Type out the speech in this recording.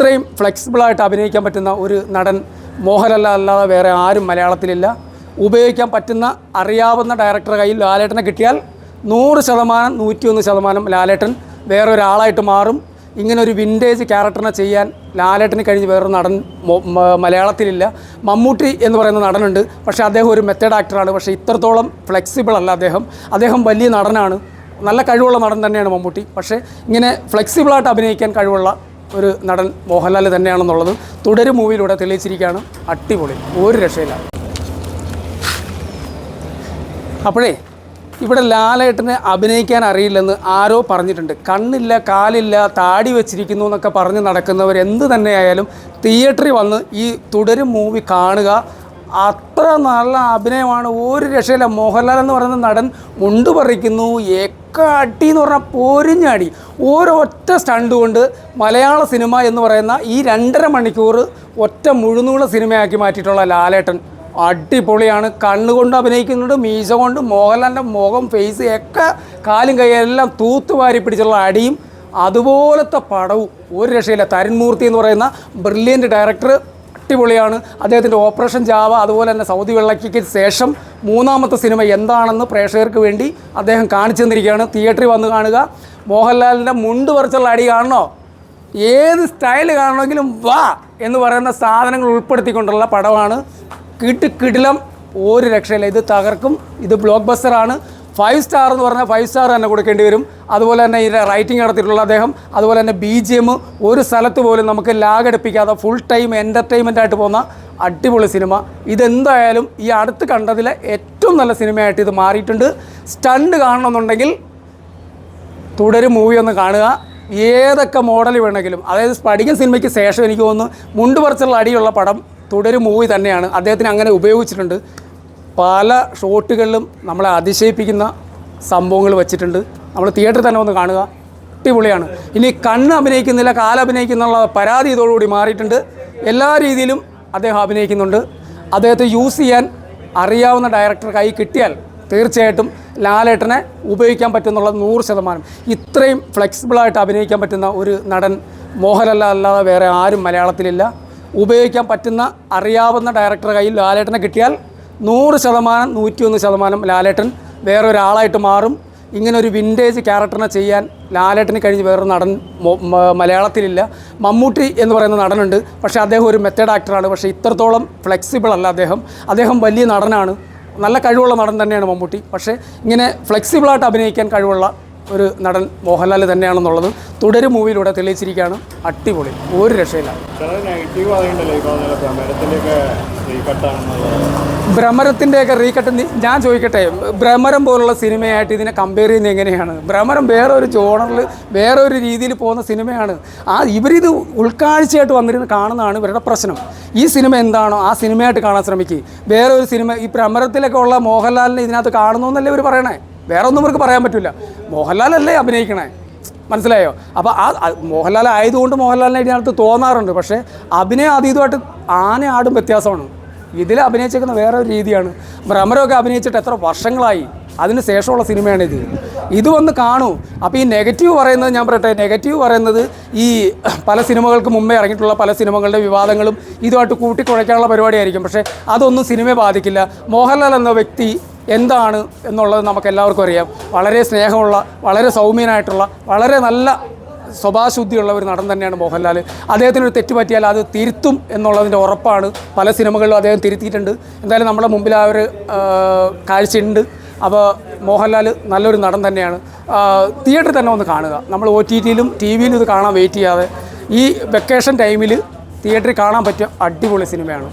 ഇത്രയും ഫ്ലെക്സിബിളായിട്ട് അഭിനയിക്കാൻ പറ്റുന്ന ഒരു നടൻ മോഹൻലാൽ അല്ലാതെ വേറെ ആരും മലയാളത്തിലില്ല. ഉപയോഗിക്കാൻ പറ്റുന്ന അറിയാവുന്ന ഡയറക്ടർ കയ്യിൽ ലാലേട്ടനെ കിട്ടിയാൽ നൂറ് ശതമാനം നൂറ്റിയൊന്ന് ശതമാനം ലാലേട്ടൻ വേറെ ഒരാളായിട്ട് മാറും. ഇങ്ങനെ ഒരു വിന്റേജ് ക്യാരക്ടറിനെ ചെയ്യാൻ ലാലേട്ടന് കഴിഞ്ഞ് വേറൊരു നടൻ മലയാളത്തിലില്ല. മമ്മൂട്ടി എന്ന് പറയുന്ന നടനുണ്ട്. പക്ഷേ അദ്ദേഹം ഒരു മെത്തേഡ് ആക്ടറാണ് പക്ഷേ ഇത്രത്തോളം ഫ്ലെക്സിബിൾ അല്ല അദ്ദേഹം. അദ്ദേഹം വലിയ നടനാണ്. നല്ല കഴിവുള്ള നടൻ തന്നെയാണ് മമ്മൂട്ടി. പക്ഷേ ഇങ്ങനെ ഫ്ലെക്സിബിളായിട്ട് അഭിനയിക്കാൻ കഴിവുള്ള ഒരു നടൻ മോഹൻലാൽ തന്നെയാണെന്നുള്ളത് തുടരും മൂവിയിലൂടെ തെളിയിച്ചിരിക്കുകയാണ്. അടിപൊളി. ഒരു രക്ഷയില്ല. അപ്പോഴേ ഇവിടെ ലാലേട്ടനെ അഭിനയിക്കാൻ അറിയില്ലെന്ന് ആരോ പറഞ്ഞിട്ടുണ്ട്. കണ്ണില്ല കാലില്ല താടി വെച്ചിരിക്കുന്നു എന്നൊക്കെ പറഞ്ഞ് നടക്കുന്നവർ എന്ത് തന്നെയായാലും തിയേറ്ററിൽ വന്ന് ഈ തുടരും മൂവി കാണുക അത്ര നല്ല അഭിനയമാണ്. ഒരു രക്ഷയില്ല. മോഹൻലാൽ എന്ന് പറയുന്ന നടൻ മുണ്ട് പറിക്കുന്നു. ഏക്കാട്ടി എന്ന് പറഞ്ഞാൽ പൊരിഞ്ഞാടി ഒരൊറ്റ സ്റ്റണ്ട് കൊണ്ട് മലയാള സിനിമ എന്ന് പറയുന്ന ഈ രണ്ടര മണിക്കൂർ ഒറ്റ മുഴുനൂള സിനിമയാക്കി മാറ്റിയിട്ടുള്ള ലാലേട്ടൻ. അടിപൊളിയാണ്. കണ്ണുകൊണ്ട് അഭിനയിക്കുന്നുണ്ട്. മീശ കൊണ്ട് മോഹൻലാലിന്റെ മുഖം ഫേസ് ഒക്കെ കാലും കൈയെല്ലാം തൂത്തുവാരി പിടിച്ചുള്ള അടിയും അതുപോലത്തെ പടവും ഒരു രക്ഷയില്ല. തരുൺമൂർത്തി എന്ന് പറയുന്ന ബ്രില്യന്റ് ഡയറക്ടർ അടിപൊളിയാണ്. അദ്ദേഹത്തിന്റെ ഓപ്പറേഷൻ ജാവ അതുപോലെ തന്നെ സൗദി വെള്ളക്കിക്ക് ശേഷം മൂന്നാമത്തെ സിനിമ എന്താണെന്ന് പ്രേക്ഷകർക്ക് വേണ്ടി അദ്ദേഹം കാണിച്ചു തന്നിരിക്കുകയാണ്. തിയേറ്ററിൽ വന്ന് കാണുക. മോഹൻലാലിന്റെ മുണ്ട് പറിച്ചുള്ള അടി കാണണോ? ഏത് സ്റ്റൈൽ കാണണമെങ്കിലും വാ എന്ന് പറയുന്ന സാധനങ്ങൾ ഉൾപ്പെടുത്തിക്കൊണ്ടുള്ള പടമാണ്. കിട്ട് കിടിലം ഒരു രക്ഷയില്ല. ഇത് തകർക്കും. ഇത് ബ്ലോക്ക് ബസ്റ്ററാണ് ഫൈവ് സ്റ്റാർ എന്ന് പറഞ്ഞാൽ ഫൈവ് സ്റ്റാർ തന്നെ കൊടുക്കേണ്ടി വരും. അതുപോലെ തന്നെ ഇതിന്റെ റൈറ്റിംഗ് നടത്തിയിട്ടുള്ള അദ്ദേഹം അതുപോലെ തന്നെ ബി ജി എം ഒരു സ്ഥലത്ത് പോലും നമുക്ക് ലാഗ് അടുപ്പിക്കാതെ ഫുൾ ടൈം എന്റർടൈൻമെന്റ് ആയിട്ട് പോകുന്ന അടിപൊളി സിനിമ ഇതെന്തായാലും ഈ അടുത്ത് കണ്ടതിലെ ഏറ്റവും നല്ല സിനിമയായിട്ട് ഇത് മാറിയിട്ടുണ്ട്. സ്റ്റണ്ട് കാണണമെന്നുണ്ടെങ്കിൽ തുടരും മൂവി ഒന്ന് കാണുക. ഏതൊക്കെ മോഡൽ വേണമെങ്കിലും അതായത് സ്പടിക സിനിമയ്ക്ക് ശേഷം എനിക്ക് തോന്നുന്നു മുണ്ട് പറിച്ചുള്ള അടിയുള്ള പടം തുടരും മൂവി തന്നെയാണ്. അദ്ദേഹത്തിന് അങ്ങനെ ഉപയോഗിച്ചിട്ടുണ്ട്. പല ഷോട്ടുകളിലും നമ്മളെ അതിശയിപ്പിക്കുന്ന സംഭവങ്ങൾ വെച്ചിട്ടുണ്ട്. നമ്മൾ തിയേറ്ററിൽ തന്നെ ഒന്ന് കാണുക. അടിപൊളിയാണ്. ഇനി കണ്ണ് അഭിനയിക്കുന്നില്ല കാല അഭിനയിക്കുന്നുള്ള പരാതി ഇതോടുകൂടി മാറിയിട്ടുണ്ട്. എല്ലാ രീതിയിലും അദ്ദേഹം അഭിനയിക്കുന്നുണ്ട്. അദ്ദേഹത്തെ യൂസ് ചെയ്യാൻ അറിയാവുന്ന ഡയറക്ടർ കൈ കിട്ടിയാൽ തീർച്ചയായിട്ടും ലാലേട്ടനെ ഉപയോഗിക്കാൻ പറ്റുന്നുള്ള നൂറ് ശതമാനം. ഇത്രയും ഫ്ലെക്സിബിളായിട്ട് അഭിനയിക്കാൻ പറ്റുന്ന ഒരു നടൻ മോഹൻലാൽ അല്ലാതെ വേറെ ആരും മലയാളത്തിലില്ല. ഉപയോഗിക്കാൻ പറ്റുന്ന അറിയാവുന്ന ഡയറക്ടർ കയ്യിൽ ലാലേട്ടനെ കിട്ടിയാൽ നൂറ് ശതമാനം നൂറ്റിയൊന്ന് ശതമാനം ലാലേട്ടൻ വേറെ ഒരാളായിട്ട് മാറും. ഇങ്ങനെ ഒരു വിന്റേജ് ക്യാരക്ടറിനെ ചെയ്യാൻ ലാലേട്ടന് കഴിഞ്ഞ് വേറൊരു നടൻ മലയാളത്തിലില്ല. മമ്മൂട്ടി എന്ന് പറയുന്ന നടനുണ്ട്. പക്ഷേ അദ്ദേഹം ഒരു മെത്തേഡ് ആക്ടറാണ് പക്ഷേ ഇത്രത്തോളം ഫ്ലെക്സിബിൾ അല്ല അദ്ദേഹം. അദ്ദേഹം വലിയ നടനാണ്. നല്ല കഴിവുള്ള നടൻ തന്നെയാണ് മമ്മൂട്ടി. പക്ഷേ ഇങ്ങനെ ഫ്ലെക്സിബിളായിട്ട് അഭിനയിക്കാൻ കഴിവുള്ള ഒരു നടൻ മോഹൻലാൽ തന്നെയാണെന്നുള്ളത് തുടരും മൂവിയിലൂടെ തെളിയിച്ചിരിക്കുകയാണ്. അടിപൊളി. ഒരു രക്ഷയില്ല. ഭ്രമരത്തിന്റെയൊക്കെ റീകട്ട് ഞാൻ ചോദിക്കട്ടെ ഭ്രമരം പോലുള്ള സിനിമയായിട്ട് ഇതിനെ കമ്പയർ ചെയ്യുന്നത് എങ്ങനെയാണ്? ഭ്രമരം വേറെ ഒരു ജോണറിൽ വേറെ ഒരു രീതിയിൽ പോകുന്ന സിനിമയാണ്. ആ ഇവരിത് ഉൾക്കാഴ്ചയായിട്ട് വന്നിരുന്ന് കാണുന്നതാണ് ഇവരുടെ പ്രശ്നം. ഈ സിനിമ എന്താണോ ആ സിനിമയായിട്ട് കാണാൻ ശ്രമിക്കുക വേറെ ഒരു സിനിമ ഈ ഭ്രമരത്തിലൊക്കെ ഉള്ള മോഹൻലാലിനെ ഇതിനകത്ത് കാണുന്നു എന്നല്ലേ ഇവർ പറയണേ? വേറെ ഒന്നും ഇവർക്ക് പറയാൻ പറ്റില്ല മോഹൻലാലല്ലേ അഭിനയിക്കണേ? മനസ്സിലായോ? അപ്പോൾ ആ മോഹൻലാൽ ആയതുകൊണ്ട് മോഹൻലാലിനെ ഇതിനകത്ത് തോന്നാറുണ്ട്. പക്ഷേ അഭിനയം അതീതമായിട്ട് ആന ആടും വ്യത്യാസമാണ്. ഇതിൽ അഭിനയിച്ചേക്കുന്ന വേറെ ഒരു രീതിയാണ്. ഭ്രമരമൊക്കെ അഭിനയിച്ചിട്ട് എത്ര വർഷങ്ങളായി. അതിന് ശേഷമുള്ള സിനിമയാണ് ഇത്. ഇത് വന്ന് കാണൂ. അപ്പോൾ ഈ നെഗറ്റീവ് പറയുന്നത് ഞാൻ പറയട്ടെ നെഗറ്റീവ് പറയുന്നത് ഈ പല സിനിമകൾക്ക് മുമ്പേ ഇറങ്ങിയിട്ടുള്ള പല സിനിമകളുടെ വിവാദങ്ങളും ഇതുമായിട്ട് കൂട്ടിക്കുഴയ്ക്കാനുള്ള പരിപാടിയായിരിക്കും. പക്ഷേ അതൊന്നും സിനിമയെ ബാധിക്കില്ല. മോഹൻലാൽ എന്ന വ്യക്തി എന്താണ് എന്നുള്ളത് നമുക്ക് എല്ലാവർക്കും അറിയാം. വളരെ സ്നേഹമുള്ള വളരെ സൗമ്യനായിട്ടുള്ള വളരെ നല്ല സ്വഭാവശുദ്ധിയുള്ള ഒരു നടൻ തന്നെയാണ് മോഹൻലാൽ അദ്ദേഹത്തിന് ഒരു തെറ്റ് പറ്റിയാൽ അത് തിരുത്തും എന്നുള്ളതിന്റെ ഉറപ്പാണ്. പല സിനിമകളിലും അദ്ദേഹം തിരുത്തിയിട്ടുണ്ട്. എന്തായാലും നമ്മുടെ മുമ്പിൽ ആ ഒരു കാഴ്ചയുണ്ട്. അപ്പോൾ മോഹൻലാൽ നല്ലൊരു നടൻ തന്നെയാണ്. തിയേറ്ററിൽ തന്നെ ഒന്ന് കാണുക. നമ്മൾ ഒ ടി ടിയിലും ടി വിയിലും ഇത് കാണാൻ വെയിറ്റ് ചെയ്യാതെ. ഈ വെക്കേഷൻ ടൈമിൽ തിയേറ്ററിൽ കാണാൻ പറ്റിയ അടിപൊളി സിനിമയാണ്.